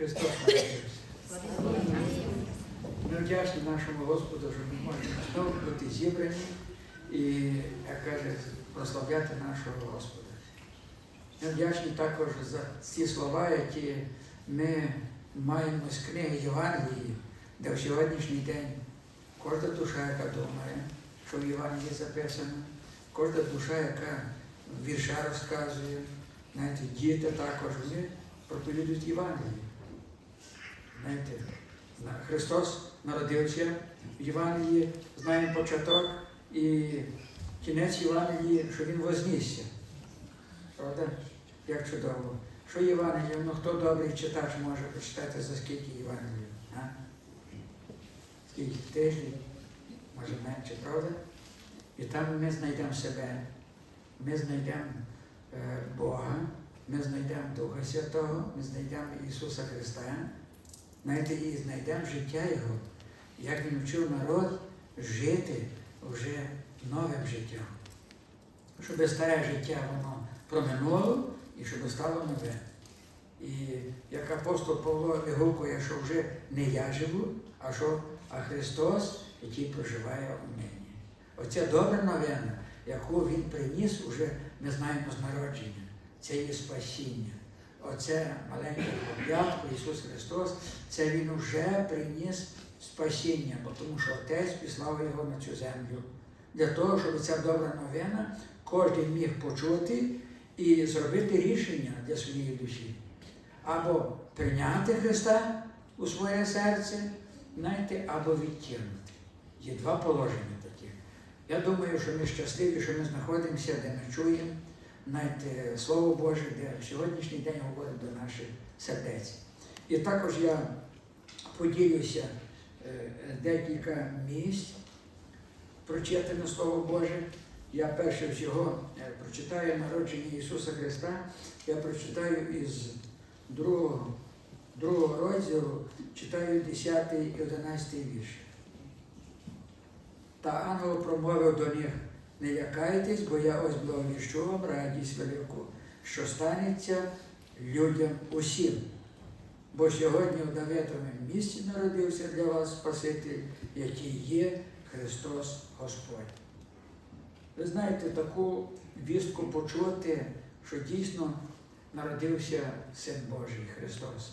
Христос народився. Ми вдячні нашому Господу, що ми можемо знову бути зібрані і, як каже, прославляти нашого Господа. Ми вдячні також за ці слова, які ми маємо з книги Євангелії, де в сьогоднішній день кожна душа, яка думає, що в Євангелії записано, кожна душа, яка вірша розказує, знаєте, діти також вони проповідують Євангелії. Знаєте, Христос народився в Євангелії, знаємо початок і кінець Євангелії, що Він вознісся. Правда? Як чудово. Що Євангеліє? Ну хто добрий читач може почитати за скільки Євангеліїв? Скільки тижнів? Може менше, правда? І там ми знайдемо себе, ми знайдемо е, Бога, ми знайдемо Духа Святого, ми знайдемо Ісуса Христа, знаєте, і знайдемо життя Його, як Він вчив народ жити вже новим життям. Щоб старе життя воно проминуло і щоб стало нове. І як апостол Павло вигукує, що вже не я живу, а що а Христос, який проживає у мені. Оця добра новина, яку Він приніс, уже ми знаємо з народження. Це є спасіння. Оце маленьке хлоп'ятко, Ісус Христос, це Він вже приніс спасіння, бо тому що Отець післав його на цю землю. Для того, щоб ця добра новина кожен міг почути і зробити рішення для своєї душі. Або прийняти Христа у своє серце, знаєте, або відкинути. Є два положення такі. Я думаю, що ми щасливі, що ми знаходимося, де ми чуємо знаєте, Слово Боже, де в сьогоднішній день говорить до наших сердець. І також я поділюся е, декілька місць прочитане Слово Боже. Я перше всього е, прочитаю народження Ісуса Христа, я прочитаю із другого, другого розділу, читаю 10 і 11 вірш. Та ангел промовив до них, не лякайтесь, бо я ось благовіщу вам радість велику, що станеться людям усім. Бо сьогодні в Давидовому місті народився для вас Спаситель, який є Христос Господь. Ви знаєте, таку вістку почути, що дійсно народився Син Божий Христос,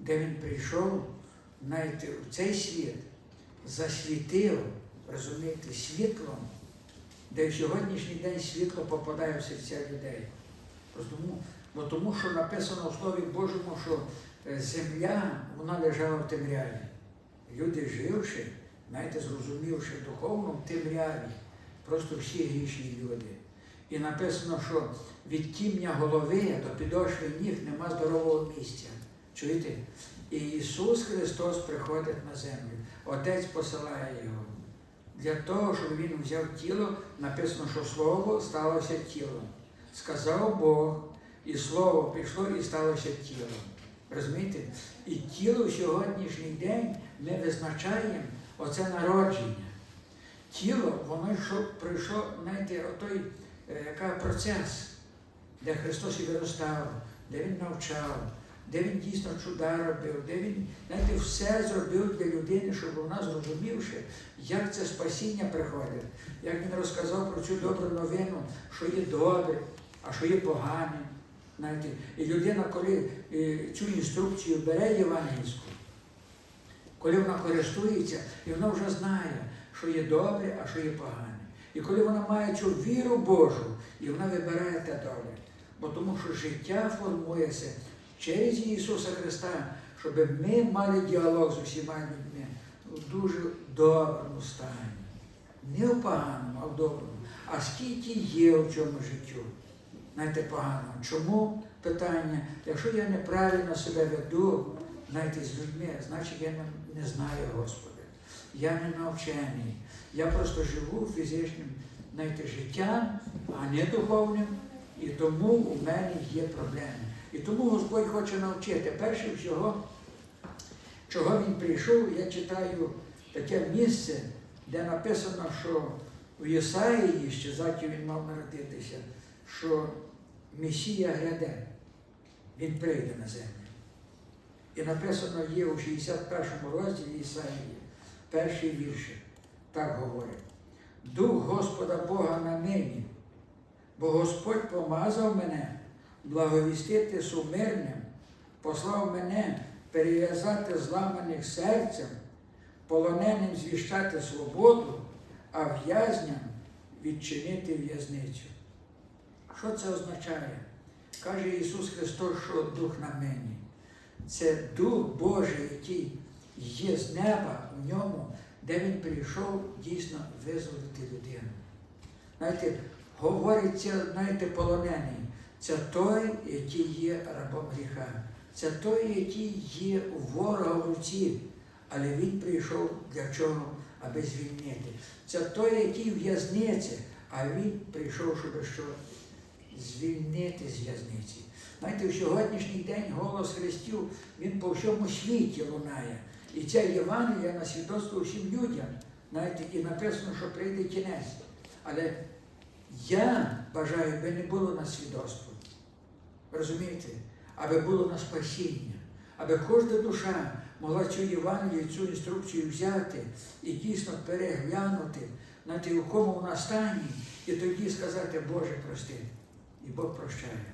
де Він прийшов, знаєте, в цей світ засвітив, розумієте, світлом, де в сьогоднішній день світло попадає в серця людей. Тому, бо тому що написано в Слові Божому, що е, земля вона лежала в темряві. Люди живши, знаєте, зрозумівши духовно в темряві, просто всі грішні люди. І написано, що від тімня голови до підошви ніг нема здорового місця. Чуєте? І Ісус Христос приходить на землю. Отець посилає Його. Для того, щоб Він взяв тіло, написано, що Слово сталося тілом. Сказав Бог, і Слово прийшло і сталося тілом. Розумієте? І тіло в сьогоднішній день ми визначаємо оце народження. Тіло, воно йшло, пройшло, знаєте, отой е, яка процес, де Христос і виростав, де Він навчав, де Він дійсно чуда робив, де Він, знаєте, все зробив для людини, щоб вона зрозумівши, як це спасіння приходить, як він розказав про цю добру новину, що є добре, а що є погане. Знаєте, і людина, коли е, цю інструкцію бере євангельську, коли вона користується, і вона вже знає, що є добре, а що є погане. І коли вона має цю віру Божу, і вона вибирає те добре. Бо тому що життя формується через Ісуса Христа, щоб ми мали діалог з усіма людьми в дуже доброму стані. Не в поганому, а в доброму. А скільки є в цьому життю? Знаєте, поганого. Чому питання? Якщо я неправильно себе веду, знаєте, з людьми, значить я не, знаю Господа. Я не навчений. Я просто живу фізичним знаєте, життям, а не духовним. І тому у мене є проблеми. І тому Господь хоче навчити. Перше всього, чого він прийшов, я читаю таке місце, де написано, що в Єсаїї, ще заті він мав народитися, що Месія гряде, він прийде на землю. І написано є у 61 розділі Ісаїї, перший вірші. Так говорить. Дух Господа Бога на мені, бо Господь помазав мене благовістити сумирним, послав мене перев'язати зламаних серцем, полоненим звіщати свободу, а в'язням відчинити в'язницю. Що це означає? Каже Ісус Христос, що Дух на мені. Це Дух Божий, який є з неба в ньому, де Він прийшов дійсно визволити людину. Знаєте, говориться, знаєте, полонений. Це той, який є рабом гріха. Це той, який є у ворога в руці, але він прийшов для чого? Аби звільнити. Це той, який в'язниці, а він прийшов, щоб що? Звільнити з в'язниці. Знаєте, в сьогоднішній день голос Христів, він по всьому світі лунає. І ця Євангелія на свідоцтво всім людям. Знаєте, і написано, що прийде кінець. Але я бажаю, би не було на свідоцтво. Розумієте? Аби було на спасіння, аби кожна душа могла цю Євангелію, цю інструкцію взяти і дійсно переглянути, знаєте, у якому вона стані, і тоді сказати, Боже, прости. І Бог прощає.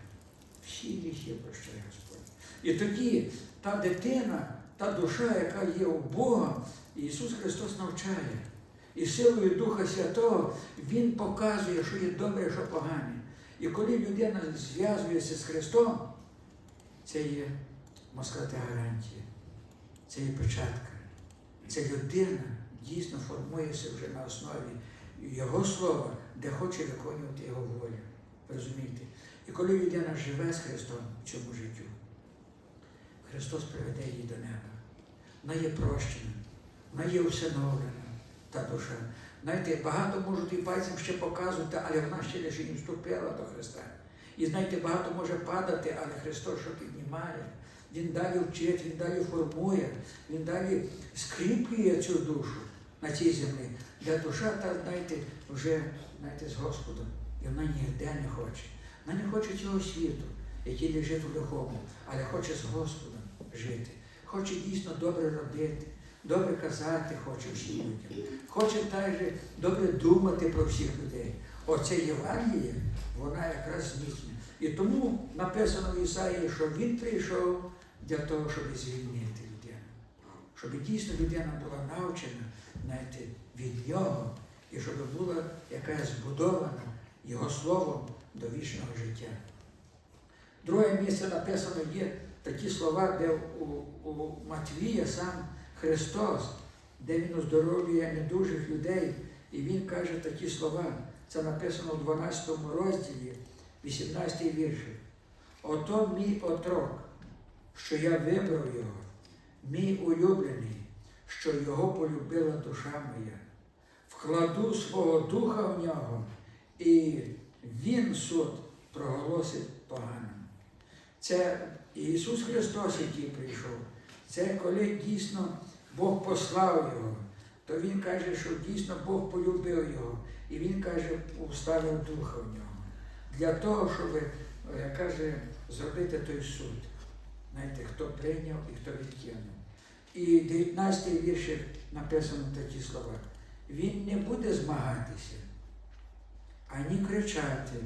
Всі гріхи прощає Господь. І тоді та дитина, та душа, яка є у Бога, Ісус Христос навчає. І силою Духа Святого Він показує, що є добре, що погане. І коли людина зв'язується з Христом, це є моската гарантія, це є печатка. Це людина дійсно формується вже на основі Його слова, де хоче виконувати Його волю. Розумієте? І коли людина живе з Христом в цьому життю, Христос приведе її до неба. Вона є прощена, вона є усиновлена, та душа. Знаєте, багато можуть і пальцем ще показувати, але вона ще лише не вступила до Христа. І знаєте, багато може падати, але Христос що піднімає. Він далі вчить, Він далі формує, Він далі скріплює цю душу на цій землі. Де душа, та, знаєте, вже знаєте, з Господом. І вона ніде не хоче. Вона не хоче цього світу, який лежить у духовному, але хоче з Господом жити. Хоче дійсно добре робити, добре казати хоче всім людям. Хоче також добре думати про всіх людей. Оце Євангеліє, вона якраз зміцнює. І тому написано в Ісаїї, що він прийшов для того, щоб звільнити людину. Щоб дійсно людина була навчена знаєте, від нього, і щоб була якась збудована його словом до вічного життя. Друге місце написано є такі слова, де у, у Матвія сам Христос, де Він оздоровлює недужих людей, і Він каже такі слова. Це написано в 12 розділі, 18 вірші. Ото мій отрок, що я вибрав його, мій улюблений, що його полюбила душа моя. Вкладу свого духа в нього, і він суд проголосить поганим. Це Ісус Христос, який прийшов. Це коли дійсно Бог послав Його, то Він каже, що дійсно Бог полюбив Його. І Він каже, уставив духа в нього. Для того, щоб, е, каже, зробити той суд. Знаєте, хто прийняв і хто відкинув. І 19 вірші написано такі слова. Він не буде змагатися, ані кричати,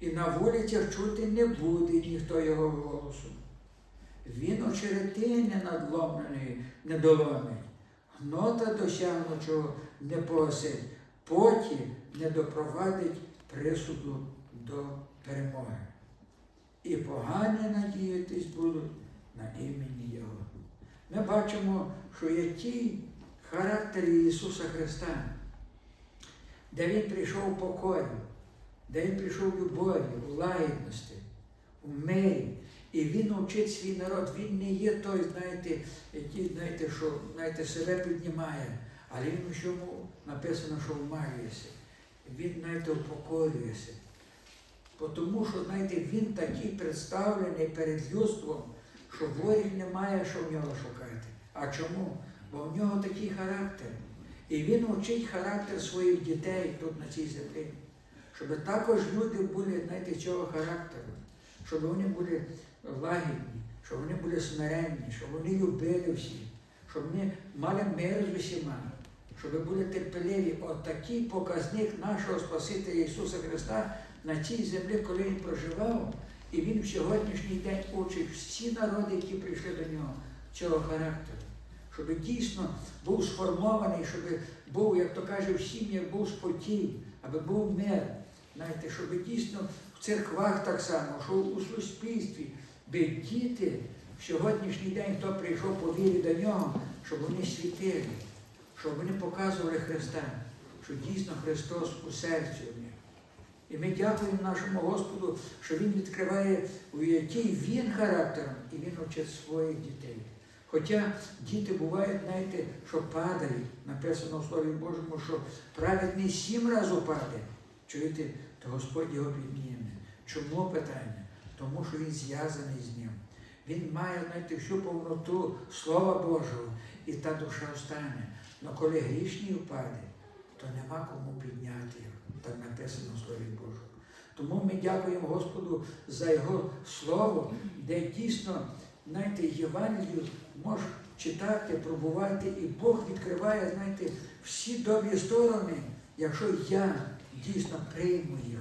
і на вулицях чути не буде ніхто його голосу. Він очеретини надломленої не доломить, гнота досягнучого не погасить, потім не допровадить присуду до перемоги. І погані надіятись будуть на імені Його. Ми бачимо, що є ті характери Ісуса Христа, де Він прийшов у покої, де Він прийшов у любові, у лагідності, у мирі. І він навчить свій народ. Він не є той, знаєте, який, знаєте, що знаєте, себе піднімає, але він у чому написано, що вмалюється. Він, знаєте, упокорюється. Тому що, знаєте, він такий представлений перед людством, що ворог не має що в нього шукати. А чому? Бо в нього такий характер. І він вчить характер своїх дітей тут на цій землі. Щоб також люди були, знаєте, цього характеру, щоб вони були лагідні, щоб вони були смиренні, щоб вони любили всіх, щоб вони мали мир з усіма, щоб були терпеливі. От показник нашого Спасителя Ісуса Христа на цій землі, коли Він проживав, і Він в сьогоднішній день учить всі народи, які прийшли до нього, цього характеру. Щоб дійсно був сформований, щоб був, як то каже, в сім'ях був спокій, аби був мир. Знаєте, щоб дійсно в церквах так само, що у суспільстві, би діти в сьогоднішній день, хто прийшов по вірі до нього, щоб вони світили, щоб вони показували Христа, що дійсно Христос у серці в них. І ми дякуємо нашому Господу, що Він відкриває, який він характером, і Він вчить своїх дітей. Хоча діти бувають, знаєте, що падають, написано в Слові Божому, що праведний сім разів упаде. Чуєте, Господь його підніме. Чому питання? Тому що він зв'язаний з ним. Він має знаєте, всю повноту Слова Божого, і та душа встане. Але коли грішний впаде, то нема кому підняти його. Так написано в Слові Божому. Тому ми дякуємо Господу за Його Слово, де дійсно, знаєте, Євангелію можеш читати, пробувати, і Бог відкриває, знаєте, всі добрі сторони, якщо я дійсно прийму їх.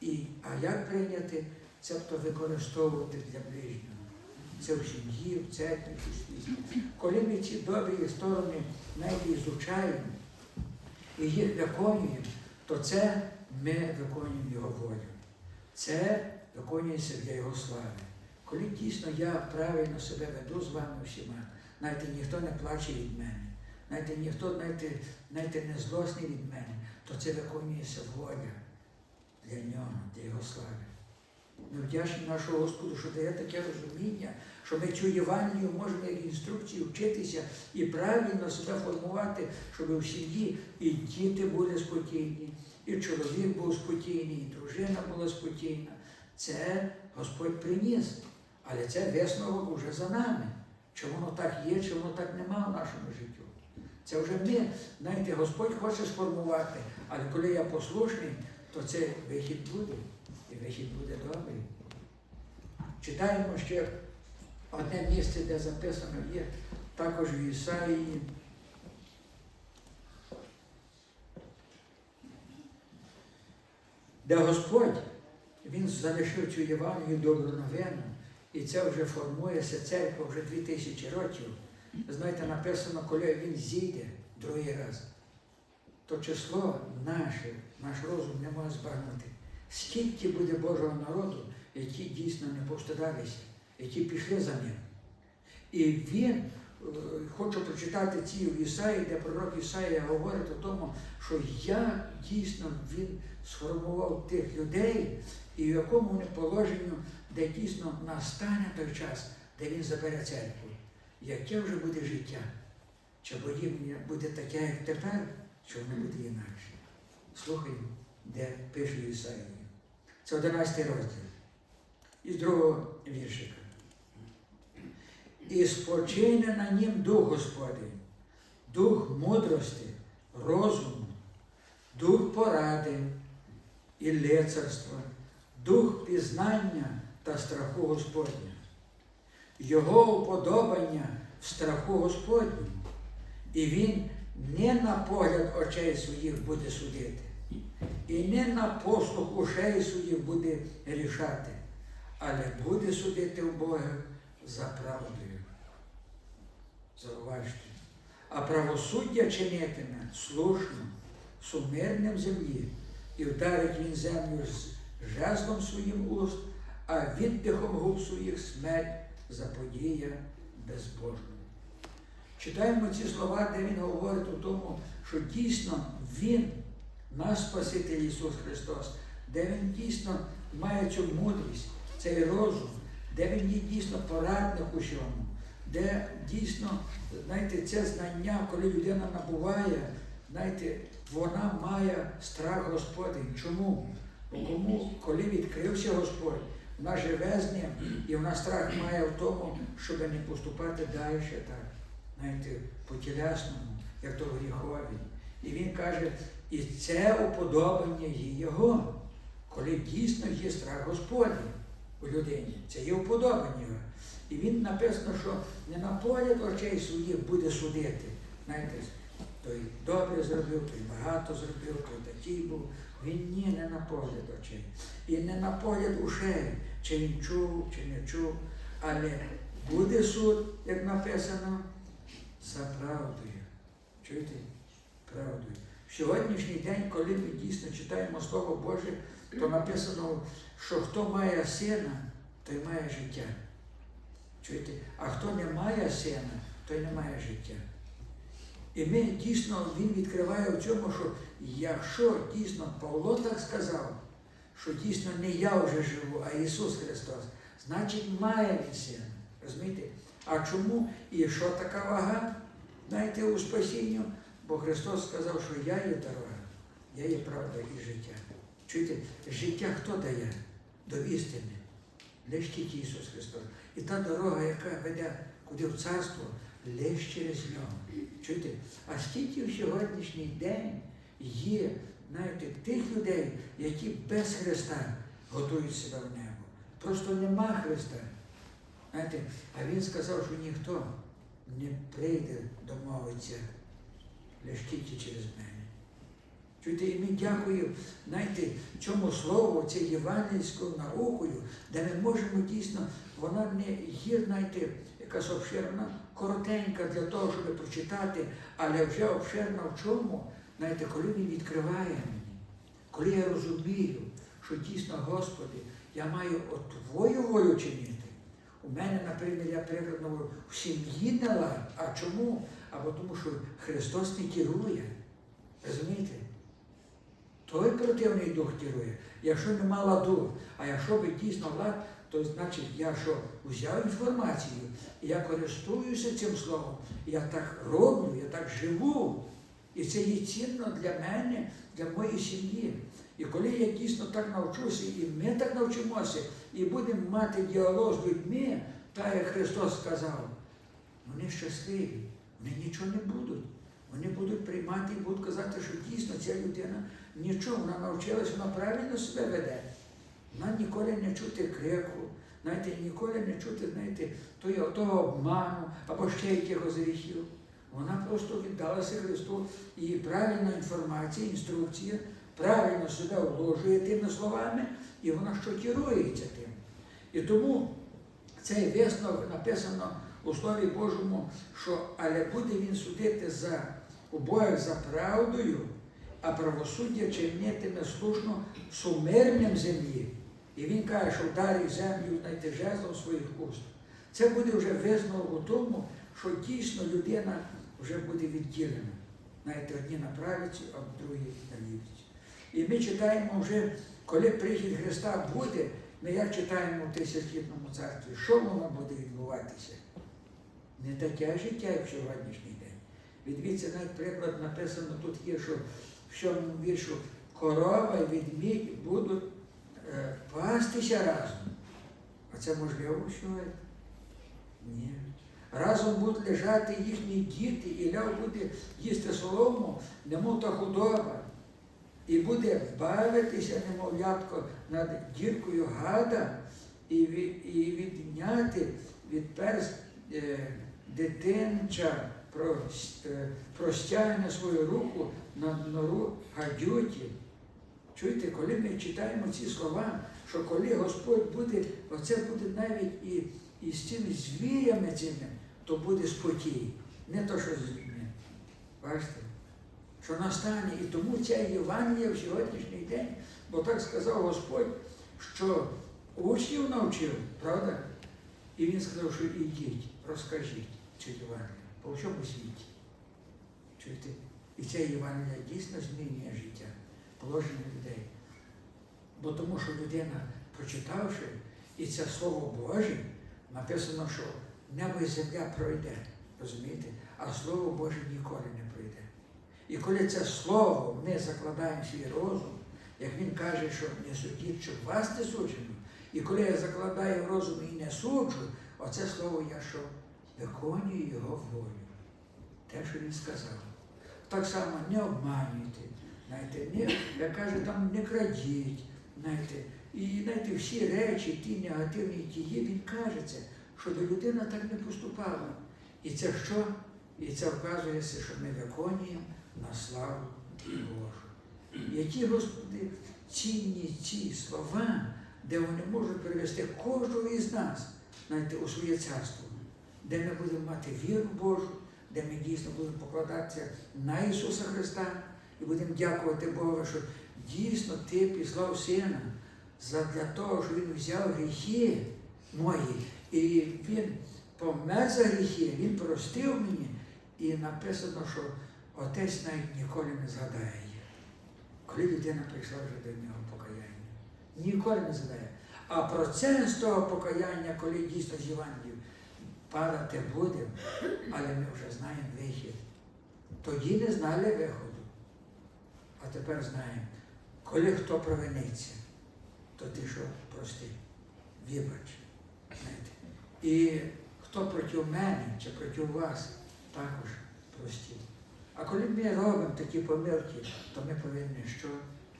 І, а як прийняти? Цебто використовувати для ближнього. Це в сім'ї, в церкві, в суспільстві. Коли ми ці добрі сторони навіть ізучаємо і їх виконуємо, то це ми виконуємо Його волю. Це виконується для Його слави. Коли дійсно я правильно себе веду з вами всіма, знаєте, ніхто не плаче від мене, знаєте, ніхто знаєте, знаєте, не злосний від мене, то це виконується воля для нього, для Його слави. Ми вдячні нашому Господу, що дає таке розуміння, що ми цю Євангелію можемо як інструкцію вчитися і правильно себе формувати, щоб в сім'ї і діти були спокійні, і чоловік був спокійний, і дружина була спокійна. Це Господь приніс. Але це висновок вже за нами. Чи воно так є, чи воно так нема в нашому життю. Це вже ми, знаєте, Господь хоче сформувати, але коли я послушний, то це вихід буде. І вихід буде добрий. Читаємо ще одне місце, де записано є, також в Ісаїї. Де Господь, Він залишив цю Євангелію добру новину, і це вже формується церква вже 2000 років. Знаєте, написано, коли він зійде другий раз, то число наше, наш розум не може збагнути. Скільки буде Божого народу, які дійсно не повстидалися, які пішли за ним. І він, е, хочу прочитати ці в Ісаї, де пророк Ісаїя говорить о тому, що я дійсно він сформував тих людей, і в якому вони положенню, де дійсно настане той час, де він забере церкву. Яке вже буде життя? Чи подібне буде таке, як тепер, чи воно буде інакше? Слухаємо, де пише Ісаїя. Це 11 розділ. Із другого віршика. І спочине на нім Дух Господень, дух мудрості, розуму, дух поради і лицарства, дух пізнання та страху Господня. Його уподобання в страху Господньому, і він не на погляд очей своїх буде судити, і не на послух ушей своїх буде рішати, але буде судити в Бога за правдою. Зауважте. А правосуддя чинитиме слушно, сумирним землі, і вдарить він землю з жезлом своїм уст, а віддихом губ своїх смерть заподія безбожному. Читаємо ці слова, де він говорить у тому, що дійсно Він, наш Спаситель Ісус Христос, де Він дійсно має цю мудрість, цей розум, де Він є дійсно порадник у чому, де дійсно, знаєте, це знання, коли людина набуває, знаєте, вона має страх Господень. Чому? Кому, коли відкрився Господь, вона живе з ним, і вона страх має в тому, щоб не поступати далі так, знаєте, по тілесному, як то гріхові. І він каже, і це уподобання є Його, коли дійсно є страх Господній. у людині. Це є вподобання. його. І він написано, що не на погляд очей своїх буде судити. Знаєте, той добре зробив, той багато зробив, той такий був. Він ні, не на погляд очей. І не на погляд ушей, чи він чув, чи не чув. Але буде суд, як написано, за правдою. Чуєте? Правдою. В сьогоднішній день, коли ми дійсно читаємо Слово Боже, то написано, що хто має сина, той має життя. Чуєте? А хто не має сина, той не має життя. І ми дійсно, він відкриває в цьому, що якщо дійсно Павло так сказав, що дійсно не я вже живу, а Ісус Христос, значить має він сина. Розумієте? А чому і що така вага? Знаєте, у спасінню? Бо Христос сказав, що я є дорога, я є правда і життя. Чуєте, життя хто дає? До істини. Лиш тільки Ісус Христос. І та дорога, яка веде куди в царство, лиш через нього. Чуєте? А скільки в сьогоднішній день є, знаєте, тих людей, які без Христа готують себе в небо. Просто нема Христа. Знаєте, а Він сказав, що ніхто не прийде домовитися лише тільки через мене. Чуєте, і ми дякуємо, знаєте, цьому слову, це євангельською наукою, де ми можемо дійсно, вона не є, знаєте, якась обширна, коротенька для того, щоб прочитати, але вже обширна в чому? Знаєте, коли він відкриває мені, коли я розумію, що дійсно, Господи, я маю от Твою волю чинити. У мене, наприклад, я прикладно в сім'ї не лад. А чому? Або тому, що Христос не керує. Розумієте? Той противний дух керує. Якщо нема ладу, а якщо би дійсно лад, то значить я що взяв інформацію, я користуюся цим словом, я так роблю, я так живу. І це є цінно для мене, для моєї сім'ї. І коли я дійсно так навчуся, і ми так навчимося, і будемо мати діалог з людьми, так як Христос сказав, вони щасливі, вони нічого не будуть. Вони будуть приймати і будуть казати, що дійсно ця людина нічого, вона навчилася, вона правильно себе веде. Вона ніколи не чути крику, знаєте, ніколи не чути, знаєте, того обману або ще якихось гріхів. Вона просто віддалася Христу і правильна інформація, інструкція, правильно себе вложує тими словами, і вона що керується тим. І тому цей висновок написано у Слові Божому, що але буде він судити за обоїх за правдою, а правосуддя чинитиме слушно сумирним землі. І він каже, що вдарить землю знайти жезлом своїх уст. Це буде вже висновок у тому, що дійсно людина вже буде відділена. Знаєте, одні на правиці, а другі на лівиці. І ми читаємо вже, коли прихід Христа буде, ми як читаємо в тисячолітньому царстві, що воно буде відбуватися? Не таке життя, як сьогоднішній день. Відвідці навіть приклад написано тут є, що в сьомому віршу корова і ведмідь будуть е, пастися разом. А це можливо сьогодні? Ні. Разом будуть лежати їхні діти, і ляв буде їсти солому, немов та худоба. І буде бавитися, немовлятко, над діркою гада, і, від, і відняти від перст е, дитинча е, простягне свою руку на нору гадюті. Чуєте, коли ми читаємо ці слова, що коли Господь буде, оце буде навіть і, і з цими звірями цими, то буде спокій. Не то, що з людьми. Бачите? Що настане. І тому ця Євангелія в сьогоднішній день, бо так сказав Господь, що учнів навчив, правда? І він сказав, що ідіть, розкажіть цю Євангелію по всьому світі. Чуєте? І ця Євангелія дійсно змінює життя, положення людей. Бо тому, що людина, прочитавши, і це Слово Боже, написано, що небо і земля пройде, розумієте? А Слово Боже ніколи не пройде. І коли це слово ми закладаємо свій розум, як він каже, що не судіть, щоб вас не суджено. І коли я закладаю розум і не суджу, оце слово я що виконую його волю. Те, що він сказав. Так само не обманюйте, знаєте, не, як каже, там не крадіть, знаєте, І знаєте, всі речі, ті негативні, які є, він каже це, до людина так не поступала. І це що? І це вказується, що ми виконуємо на славу Божу. Які, Господи, цінні ці слова, де вони можуть привести кожного із нас знаєте, у своє царство, де ми будемо мати віру Божу, де ми дійсно будемо покладатися на Ісуса Христа і будемо дякувати Богу, що дійсно Ти післав Сина для того, що Він взяв гріхи мої, і Він помер за гріхи, Він простив мені, і написано, що Отець навіть ніколи не згадає їх. Коли людина прийшла вже до нього покаяння. Ніколи не згадає. А процес того покаяння, коли дійсно з Євангелієм падати буде, але ми вже знаємо вихід. Тоді не знали виходу. А тепер знаємо, коли хто провиниться, то ти що прости, вибач. Знаєте. І хто проти мене чи проти вас, також прості. А коли ми робимо такі помилки, то ми повинні що?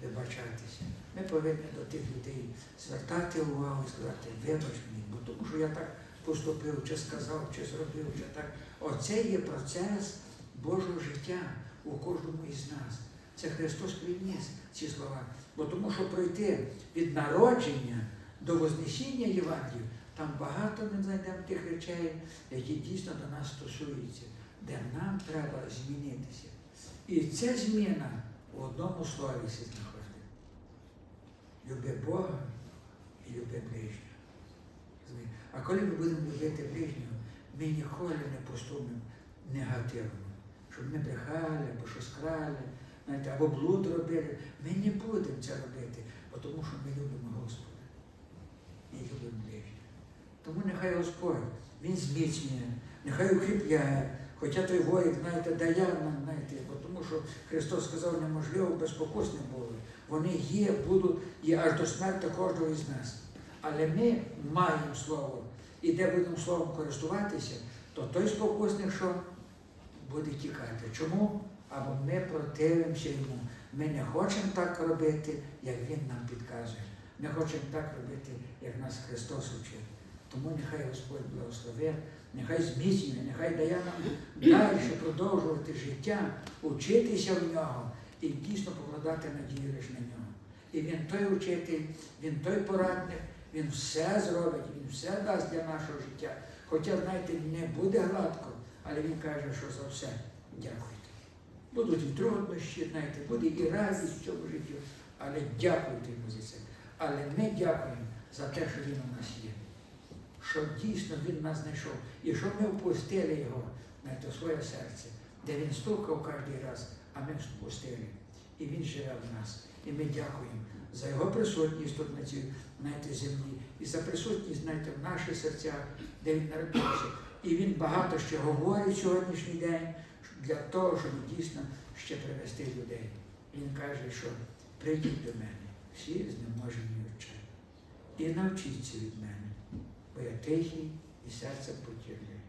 Вибачатися. Ми повинні до тих людей звертати увагу і сказати, вибач мені, бо тому що я так поступив, чи сказав, чи зробив, чи так. Оце є процес Божого життя у кожному із нас. Це Христос приніс ці слова. Бо тому що пройти від народження до Вознесіння Євангелів, там багато ми знайдемо тих речей, які дійсно до нас стосуються, де нам треба змінитися. І ця зміна в одному слові знаходить. Люби Бога і люби ближнього. А коли ми будемо любити ближнього, ми ніколи не поступимо негативно, щоб ми брехали, або щось крали, знаєте, або блуд робили. Ми не будемо це робити, тому що ми любимо Господа і любимо ближнього. Тому нехай Господь, Він зміцнює, нехай укріпляє. Хоча той воїн, знаєте, нам, знаєте, тому що Христос сказав, неможливо безпокусне було. Вони є, будуть, є аж до смерті кожного із нас. Але ми маємо слово. І де будемо словом користуватися, то той спокусник, що буде тікати. Чому? Або ми противимося йому. Ми не хочемо так робити, як Він нам підказує. Ми хочемо так робити, як нас Христос учив. Тому нехай Господь благословить, нехай зміцнює, нехай дає нам далі продовжувати життя, учитися в нього і дійсно покладати надію лише на нього. І він той учитель, він той порадник, він все зробить, він все дасть для нашого життя. Хоча, знаєте, не буде гладко, але він каже, що за все дякуйте. Будуть і труднощі, знаєте, буде і радість в цьому житті, але дякуйте йому за це. Але ми дякуємо за те, що він у нас є. Що дійсно він нас знайшов. І що ми впустили його знаєте, у своє серце, де він стукав кожен раз, а ми впустили. І він живе в нас. І ми дякуємо за його присутність тут на цій знаєте, землі, і за присутність знаєте, в наших серцях, де він народився. І він багато ще говорить сьогоднішній день для того, щоб дійсно ще привести людей. Він каже, що прийдіть до мене, всі знеможені вчені, і навчіться від мене, бо я тихий і серцем потірний.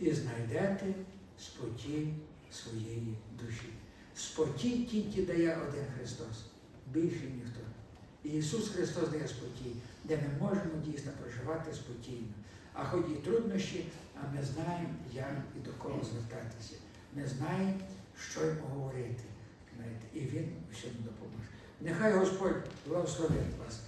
І знайдете спокій своєї душі. Спокій тільки дає один Христос, більше ніхто. І Ісус Христос дає спокій, де ми можемо дійсно проживати спокійно. А хоч і труднощі, а ми знаємо, як і до кого звертатися. Ми знаємо, що йому говорити. І Він всьому допоможе. Нехай Господь благословить вас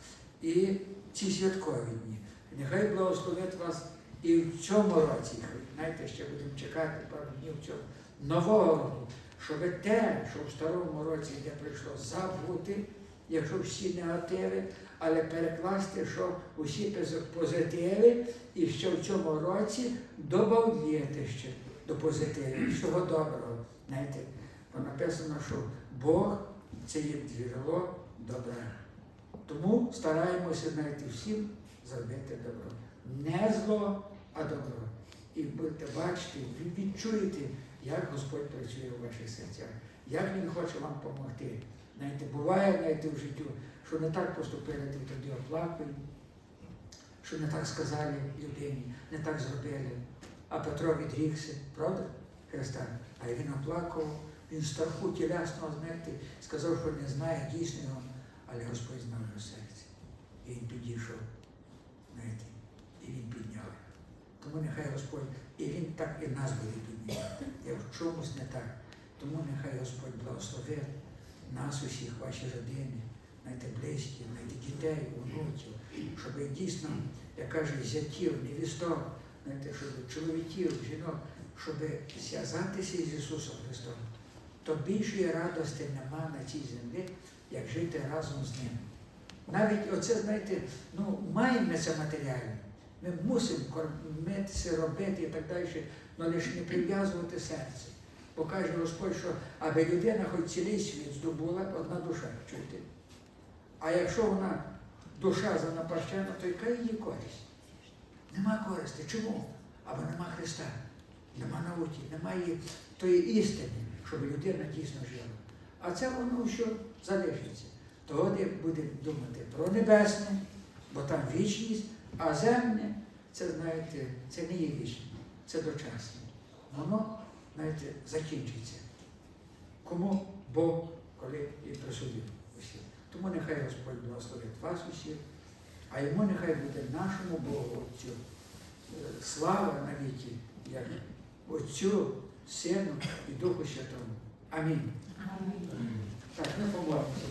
і ці святкові дні. Нехай благословить вас і в цьому році. Знаєте, ще будемо чекати пару днів цього нового року, щоб те, що в старому році, де прийшло забути, якщо всі негативи, але перекласти, що усі позитиви, і ще в цьому році додати ще до позитивів, всього доброго. Знаєте, бо написано, що Бог це є джерело добра. Тому стараємося знаєте, всім зробити добро. Не зло, а добро. І будете бачити, ви відчуєте, як Господь працює у ваших серцях, як Він хоче вам допомогти. Знаєте, буває знаєте, в життю, що не так поступили, ти тоді оплакуй, що не так сказали людині, не так зробили. А Петро відрікся, правда, Христа? А він оплакував, він страху тілесного, знаєте, сказав, що не знає дійсного, але Господь знав його серце. І він підійшов, знаєте, і він підняв. Тому нехай Господь, і він так і нас буде підняти. Я в чомусь не так. Тому нехай Господь благословить нас усіх, ваші родини, знаєте, близькі, знаєте, дітей, онуків, щоб дійсно, як кажуть, зятів, невісток, знаєте, щоб чоловіків, жінок, щоб зв'язатися з Ісусом Христом, то більшої радості нема на цій землі, як жити разом з Ним. Навіть оце, знаєте, ну, маємо ми це матеріально. Ми мусимо кормитися, робити і так далі, але лише не прив'язувати серце. Бо каже Господь, що аби людина хоч цілий світ здобула одна душа, чуєте? А якщо вона душа занапащена, то яка її користь? Нема користі. Чому? Або нема Христа, нема науки, немає тої істини, щоб людина дійсно жила. А це воно що залишиться. Тоді будемо думати про небесне, бо там вічність, а земне, це, знаєте, це не є вічне, це дочасне. Воно, знаєте, закінчиться. Кому Бог, коли і присудив усіх. Тому нехай Господь благословить вас усіх, а йому нехай буде нашому Богу Отцю. е, Слава навіки, як Отцю, Сину і Духу Святому. Амінь. Так, ми помолимося.